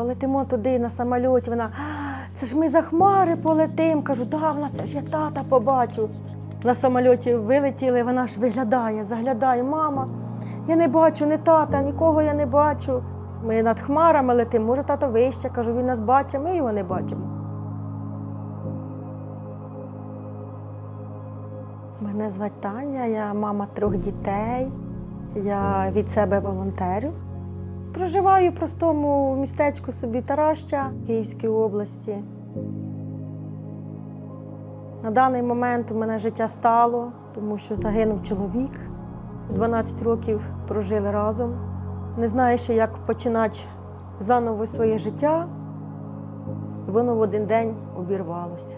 полетимо туди на самольоті. Вона, це ж ми за хмари полетим. Кажу, да, вона це ж я тата побачу. На самольоті вилетіли, вона ж виглядає, заглядає, мама. Я не бачу ні тата, нікого я не бачу. Ми над хмарами летимо, може, тато вище, кажу, він нас бачить, ми його не бачимо. Мене звати Таня, я мама трьох дітей. Я від себе волонтерю. Проживаю в простому містечку собі Тараща Київській області. На даний момент у мене життя стало, тому що загинув чоловік. 12 років прожили разом. Не знаю ще, як починати заново своє життя. Воно в один день обірвалося.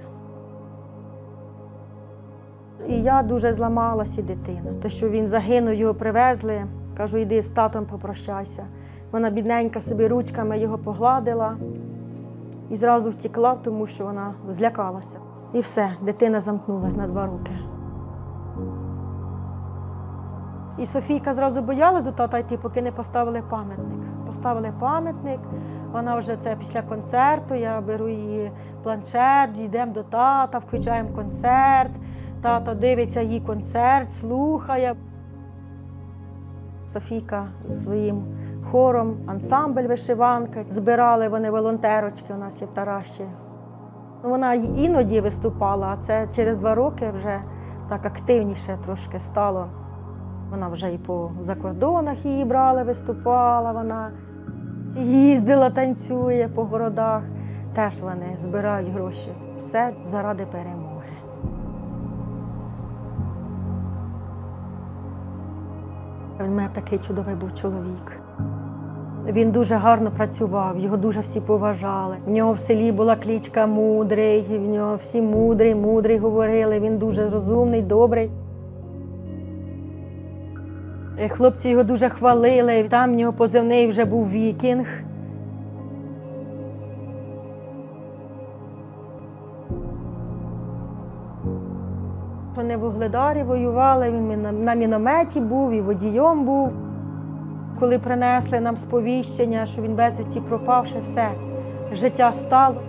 І я дуже зламалась, і дитина. Те, що він загинув, його привезли. Кажу, йди з татом попрощайся. Вона бідненька собі ручками його погладила і зразу втекла, тому що вона злякалася. І все, дитина замкнулась на два роки. І Софійка зразу боялась до тата йти, поки не поставили пам'ятник. Поставили пам'ятник, вона вже це після концерту. Я беру її планшет, йдемо до тата, включаємо концерт. Тато дивиться її концерт, слухає. Софійка з своїм хором, ансамбль вишиванка. Збирали вони волонтерочки у нас є в Тараші. Ну, Вона іноді виступала, а це через два роки вже так активніше трошки стало. Вона вже і по закордонах її брали, виступала вона, їздила, танцює по городах. Теж вони збирають гроші. Все заради перемоги. В мене такий чудовий був чоловік. Він дуже гарно працював, його дуже всі поважали. В нього в селі була клічка мудрий, в нього всі мудрий, мудрий говорили. Він дуже розумний, добрий. Хлопці його дуже хвалили. Там в нього позивний вже був вікінг. Вони в Угледарі воювали, він на мінометі був і водієм був. Коли принесли нам сповіщення, що він безвісті пропав, ще все, життя стало.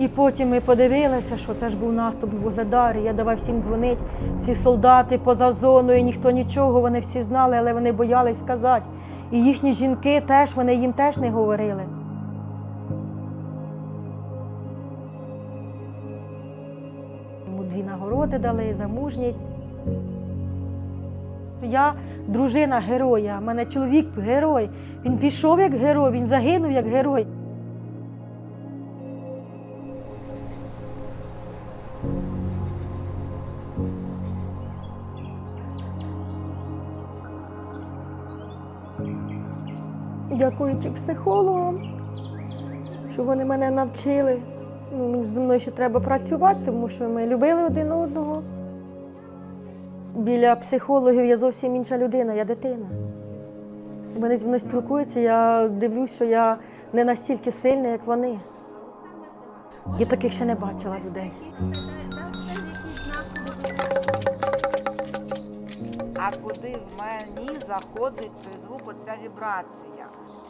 І потім ми подивилися, що це ж був наступ в Угледарі. Я давай всім дзвонити, всі солдати поза зоною, ніхто нічого, вони всі знали, але вони боялись сказати. І їхні жінки теж, вони їм теж не говорили. Йому дві нагороди дали за мужність. Я дружина героя, в мене чоловік герой. Він пішов як герой, він загинув як герой. Дякуючи психологам, що вони мене навчили. Ну, зі мною ще треба працювати, тому що ми любили один одного. Біля психологів я зовсім інша людина, я дитина. Вони зі мною спілкуються, я дивлюсь, що я не настільки сильна, як вони. Я таких ще не бачила людей. А куди в мені заходить той звук, оця вібрація?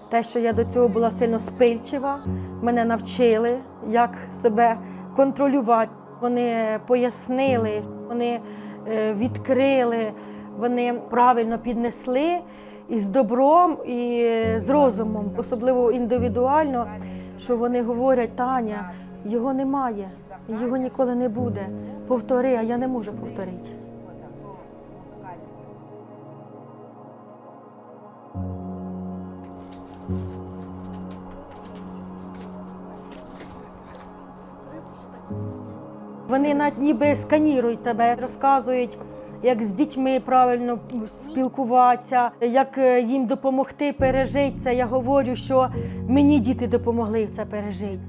Те, що я до цього була сильно спильчива, мене навчили, як себе контролювати. Вони пояснили, вони е, відкрили, вони правильно піднесли і з добром, і з розумом, особливо індивідуально, що вони говорять, Таня, його немає, його ніколи не буде. Повтори, а я не можу повторити. Вони ніби сканірують тебе, розказують, як з дітьми правильно спілкуватися, як е, їм допомогти пережити це. Я говорю, що мені діти допомогли це пережити.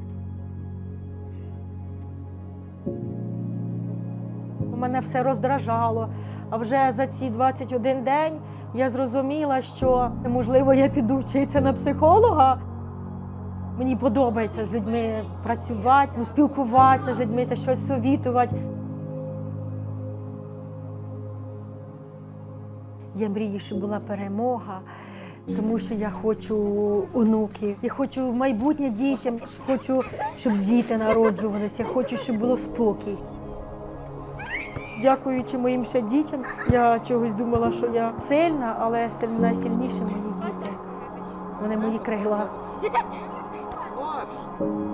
Мене все роздражало. А вже за ці 21 день я зрозуміла, що можливо я піду вчитися на психолога. Мені подобається з людьми працювати, ну, спілкуватися з людьми, щось совітувати. Я мрію, щоб була перемога, тому що я хочу онуки. я хочу майбутнє дітям, хочу, щоб діти народжувалися, хочу, щоб було спокій. Дякуючи моїм ще дітям, я чогось думала, що я сильна, але найсильніші мої діти. Вони мої крила. you.